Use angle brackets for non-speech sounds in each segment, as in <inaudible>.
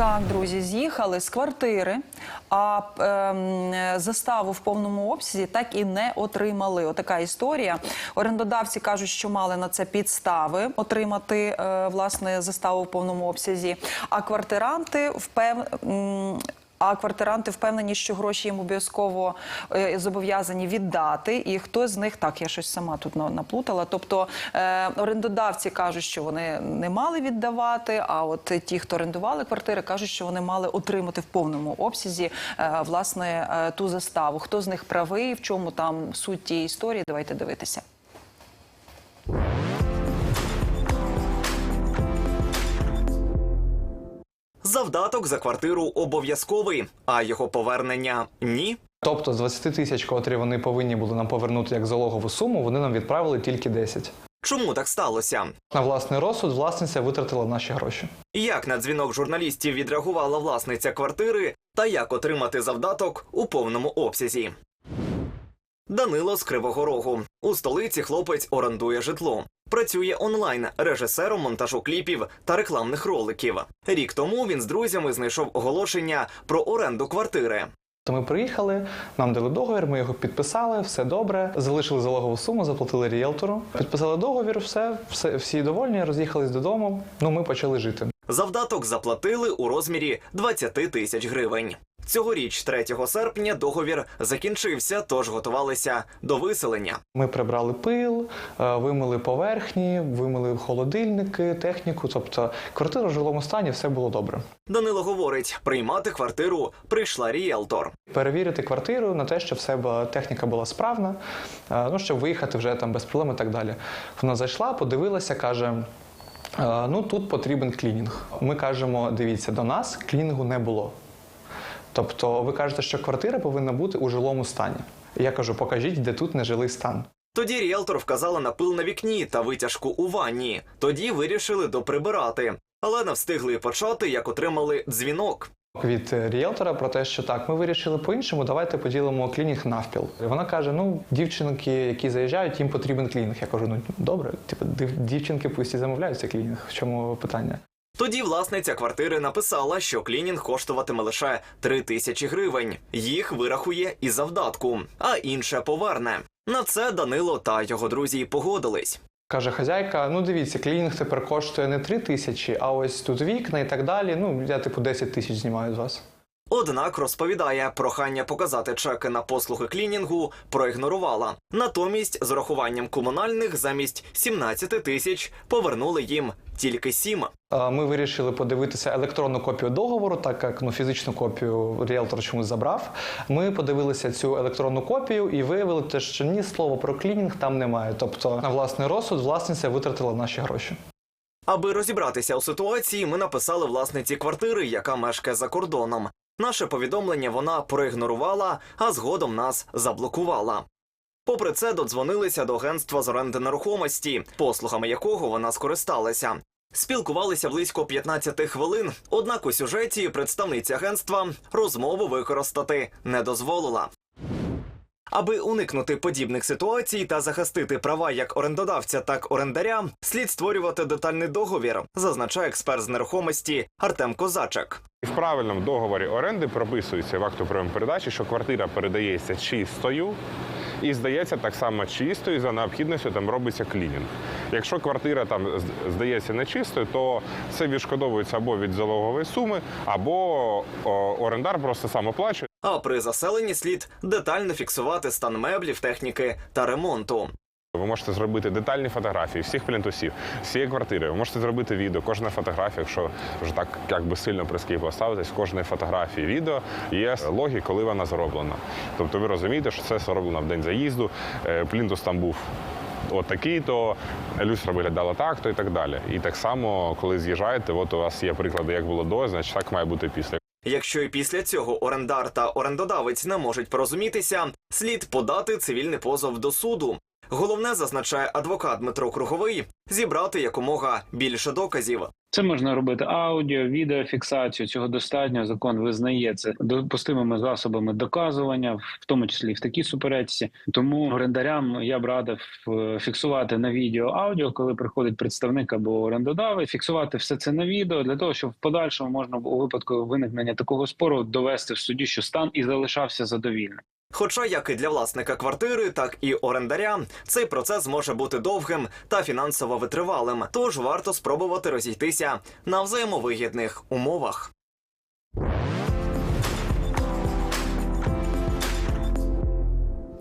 Так, друзі, з'їхали з квартири, а е, заставу в повному обсязі так і не отримали. Отака історія. Орендодавці кажуть, що мали на це підстави отримати е, власне заставу в повному обсязі. А квартиранти впев... а квартиранти впевнені, що гроші їм обов'язково е, зобов'язані віддати. І хто з них так, я щось сама тут наплутала. Тобто е, орендодавці кажуть, що вони не мали віддавати. А от ті, хто орендували квартири, кажуть, що вони мали отримати в повному обсязі е, власне ту заставу. Хто з них правий, в чому там суть тієї історії? Давайте дивитися. Завдаток за квартиру обов'язковий, а його повернення ні. Тобто з 20 тисяч, котрі вони повинні були нам повернути як залогову суму, вони нам відправили тільки 10. Чому так сталося? На власний розсуд власниця витратила наші гроші. Як на дзвінок журналістів відреагувала власниця квартири та як отримати завдаток у повному обсязі? Данило з Кривого Рогу. У столиці хлопець орендує житло. Працює онлайн режисером монтажу кліпів та рекламних роликів. Рік тому він з друзями знайшов оголошення про оренду квартири. То ми приїхали, нам дали договір, ми його підписали, все добре. Залишили залогову суму, заплатили ріелтору, підписали договір, все, все всі довольні, роз'їхались додому. Ну, ми почали жити. Завдаток заплатили у розмірі 20 тисяч гривень. Цьогоріч, 3 серпня, договір закінчився, тож готувалися до виселення. Ми прибрали пил, е, вимили поверхні, вимили холодильники, техніку. Тобто квартира в жилому стані, все було добре. Данило говорить, приймати квартиру прийшла ріелтор. Перевірити квартиру на те, що все техніка була справна, е, ну щоб виїхати вже там без проблем і так далі. Вона зайшла, подивилася, каже. «Е, Ну тут потрібен клінінг. Ми кажемо: дивіться, до нас клінінгу не було. Тобто, ви кажете, що квартира повинна бути у жилому стані. Я кажу, покажіть, де тут нежилий стан. Тоді ріелтор вказала на пил на вікні та витяжку у ванні. Тоді вирішили доприбирати, але не встигли почати, як отримали дзвінок. Від ріелтора про те, що так, ми вирішили по-іншому, давайте поділимо клінінг навпіл. І Вона каже: ну, дівчинки, які заїжджають, їм потрібен клінінг. Я кажу, ну добре, типу, дівчинки пусть і замовляють клінінг. В чому питання? Тоді власниця квартири написала, що клінінг коштуватиме лише 3 тисячі гривень. Їх вирахує і завдатку, а інше поверне. На це Данило та його друзі погодились. Каже хазяйка: ну дивіться, клінінг тепер коштує не 3 тисячі, а ось тут вікна і так далі. Ну, я типу 10 тисяч знімаю з вас. Однак розповідає, прохання показати чеки на послуги клінінгу проігнорувала. Натомість, з урахуванням комунальних замість 17 тисяч повернули їм тільки 7. Е, Ми вирішили подивитися електронну копію договору, так як ну, фізичну копію ріелтор чомусь забрав. Ми подивилися цю електронну копію і виявили, те, що ні слова про клінінг там немає. Тобто, на власний розсуд власниця витратила наші гроші. Аби розібратися у ситуації, ми написали власниці квартири, яка мешкає за кордоном. Наше повідомлення вона проігнорувала, а згодом нас заблокувала. Попри це, додзвонилися до агентства з оренди нерухомості, послугами якого вона скористалася. Спілкувалися близько 15 хвилин. Однак у сюжеті представниця агентства розмову використати не дозволила. Аби уникнути подібних ситуацій та захистити права як орендодавця, так орендаря, слід створювати детальний договір, зазначає експерт з нерухомості Артем Козачек. І в правильному договорі оренди прописується в акту прийому передачі, що квартира передається чистою і здається так само чистою, за необхідністю там робиться клінінг. Якщо квартира там здається нечистою, то це відшкодовується або від залогової суми, або орендар просто сам оплачує. А при заселенні слід детально фіксувати стан меблів, техніки та ремонту. Ви можете зробити детальні фотографії всіх плінтусів, всієї квартири. Ви можете зробити відео. Кожна фотографія, якщо вже так якби сильно прискіпливо поставитись, в кожної фотографії відео є логі, коли вона зроблена. Тобто ви розумієте, що це зроблено в день заїзду. е, Плінтус там був. От такий, то люстра виглядала так, то і так далі. І так само, коли з'їжджаєте, от у вас є приклади, як було до, значить так має бути після. Якщо і після цього орендар та орендодавець не можуть порозумітися, слід подати цивільний позов до суду. Головне, зазначає адвокат Дмитро Круговий, зібрати якомога більше доказів. Це можна робити аудіо, відеофіксацію. Цього достатньо. Закон визнає це допустимими засобами доказування, в тому числі в такій суперечці. Тому орендарям я б радив е, фіксувати на відео аудіо, коли приходить представник або орендодавець, фіксувати все це на відео для того, щоб в подальшому можна у випадку виникнення такого спору довести в суді, що стан і залишався задовільним. Хоча як і для власника квартири, так і орендаря, цей процес може бути довгим та фінансово витривалим. Тож варто спробувати розійтися на взаємовигідних умовах.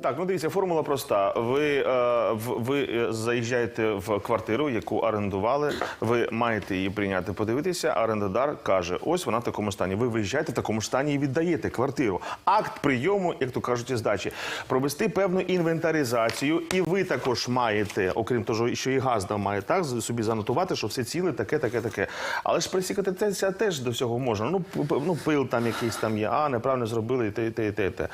Так, ну дивіться, формула проста. Ви, е, ви е, заїжджаєте в квартиру, яку орендували. Ви маєте її прийняти, подивитися. Орендадар каже: ось вона в такому стані. Ви виїжджаєте в такому стані і віддаєте квартиру. Акт прийому, як то кажуть, і здачі, провести певну інвентаризацію, і ви також маєте, окрім того, що і газда має так собі занотувати, що все ціле, таке, таке, таке. Але ж присікатися теж до всього можна. Ну, ну пил там якийсь там є, а неправильно зробили те, і те, і те, і те.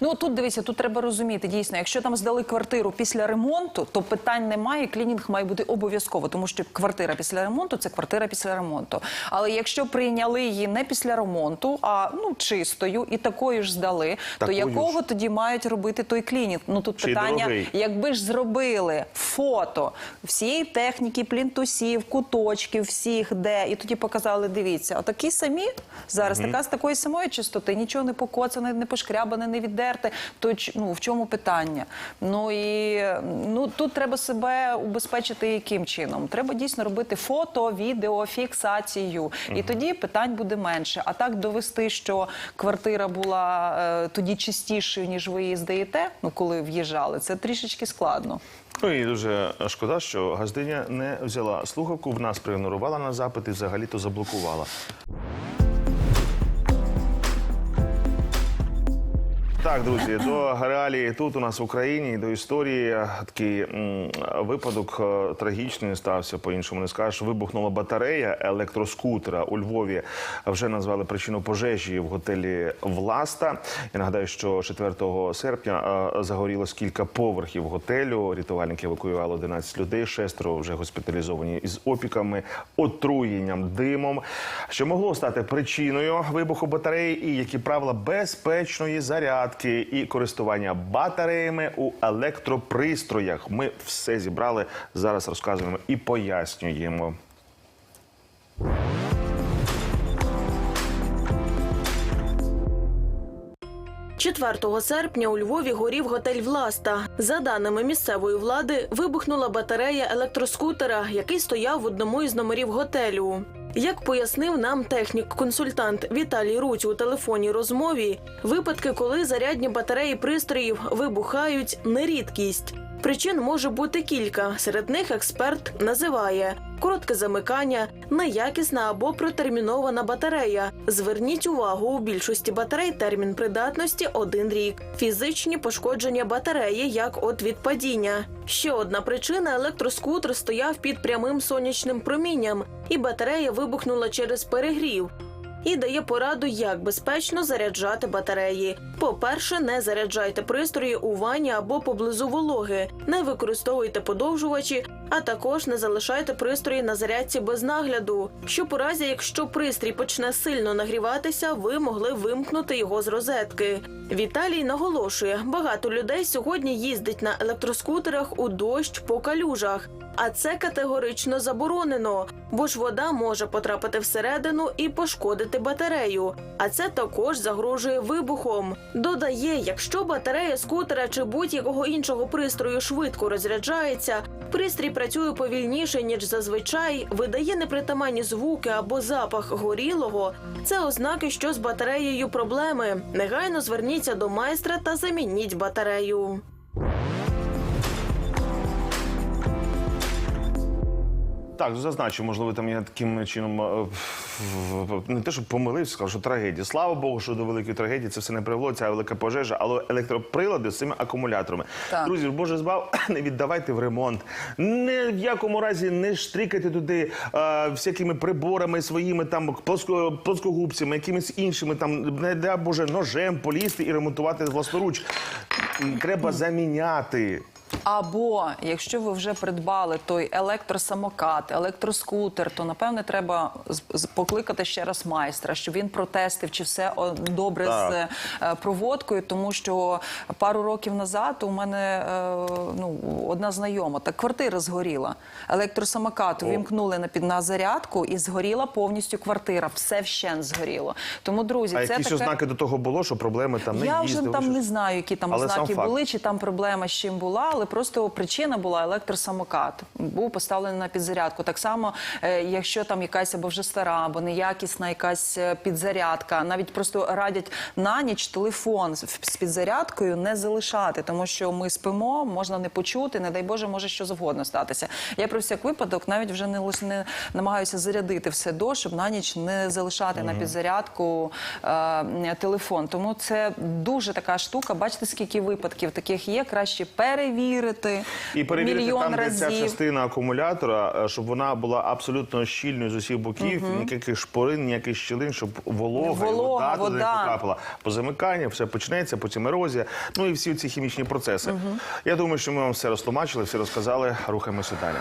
Ну тут дивіться, тут треба розуміти дійсно, якщо там здали квартиру після ремонту, то питань немає. Клінінг має бути обов'язково, тому що квартира після ремонту це квартира після ремонту. Але якщо прийняли її не після ремонту, а ну чистою і такою ж здали, Такою то ж. якого тоді мають робити той клінінг? Ну тут Чи питання, дорогий? якби ж зробили фото всієї техніки, плінтусів, куточків, всіх де, і тоді показали, дивіться, отакі самі зараз, така з такої самої чистоти, нічого не покоцане, не пошкрябане, не віддерте. То ну в чому питання? Ну і ну тут треба себе убезпечити яким чином? Треба дійсно робити фото, відео, фіксацію, і тоді питань буде менше. А так довести, що квартира була е, тоді чистішою, ніж ви її здаєте, ну коли в'їжджали, це трішечки складно. Ну і дуже шкода, що газдиня не взяла слухавку, в нас проігнорувала на запит і взагалі-то заблокувала. Так, друзі, до реалії тут у нас в Україні, до історії такий випадок е, трагічний стався, по-іншому не скажеш. Вибухнула батарея електроскутера у Львові. Вже назвали причину пожежі в готелі Власта. Я нагадаю, що 4 серпня е, загорілось кілька поверхів готелю. Рятувальники евакуювали 11 людей, шестеро вже госпіталізовані із опіками, отруєнням, димом. Що могло стати причиною вибуху батареї, і які правила безпечної зарядки і користування батареями у електропристроях. Ми все зібрали зараз. Розказуємо і пояснюємо. 4 серпня у Львові горів готель Власта. За даними місцевої влади, вибухнула батарея електроскутера, який стояв в одному із номерів готелю. Як пояснив нам технік-консультант Віталій Руць у телефонній розмові, випадки, коли зарядні батареї пристроїв вибухають, не рідкість. Причин може бути кілька. Серед них експерт називає коротке замикання, неякісна або протермінована батарея. Зверніть увагу, у більшості батарей термін придатності один рік. Фізичні пошкодження батареї, як от від падіння. Ще одна причина: електроскутер стояв під прямим сонячним промінням, і батарея вибухнула через перегрів і дає пораду, як безпечно заряджати батареї. По-перше, не заряджайте пристрої у ванні або поблизу вологи, не використовуйте подовжувачі, а також не залишайте пристрої на зарядці без нагляду. Щоб у разі, якщо пристрій почне сильно нагріватися, ви могли вимкнути його з розетки. Віталій наголошує, багато людей сьогодні їздить на електроскутерах у дощ по калюжах. А це категорично заборонено, бо ж вода може потрапити всередину і пошкодити батарею. А це також загрожує вибухом. Додає, якщо батарея скутера чи будь-якого іншого пристрою швидко розряджається, пристрій працює повільніше ніж зазвичай, видає непритаманні звуки або запах горілого. Це ознаки, що з батареєю проблеми. Негайно зверніться до майстра та замініть батарею. Так, зазначу, можливо, там я таким чином е, не те, що помилився, сказав, що трагедія. Слава Богу, що до великої трагедії це все не привело, ця велика пожежа, але електроприлади з цими акумуляторами. Так. Друзі, Боже збав, <coughs> не віддавайте в ремонт. Не в якому разі не штрикайте туди е, всякими приборами своїми там плоско, плоскогубцями, якимись іншими там, не дай Боже, ножем полізти і ремонтувати власноруч. Треба заміняти. Або якщо ви вже придбали той електросамокат, електроскутер, то напевне треба покликати ще раз майстра, щоб він протестив, чи все добре Так. з е, проводкою, тому що пару років назад у мене е, ну, одна знайома, так квартира згоріла. Електросамокат увімкнули на під на зарядку і згоріла повністю квартира. Все вщент згоріло. Тому, друзі, А це якісь таке... ознаки до того було, що проблеми там не Я вже там щось? не знаю, які там Але ознаки були, чи там проблема з чим була, але просто причина була електросамокат. Був поставлений на підзарядку. Так само, е, якщо там якась або вже стара, або неякісна якась е, підзарядка, навіть просто радять на ніч телефон з підзарядкою не залишати, тому що ми спимо, можна не почути, не дай Боже, може що завгодно статися. Я про всяк випадок навіть вже не не намагаюся зарядити все до, щоб на ніч не залишати на підзарядку е, телефон. Тому це дуже така штука. Бачите, скільки випадків таких є. Краще перевірити, І перевірити мільйон там, де ця частина акумулятора, е, щоб вона була абсолютно щільною з усіх боків, ніяких шпорин, ніяких щілин, щоб волога, і Волога, вода туди не вода. потрапила. По замикання все почнеться, потім ерозія. Ну і всі ці хімічні процеси. Я думаю, що ми вам все розтлумачили, все розказали. Рухаємося далі.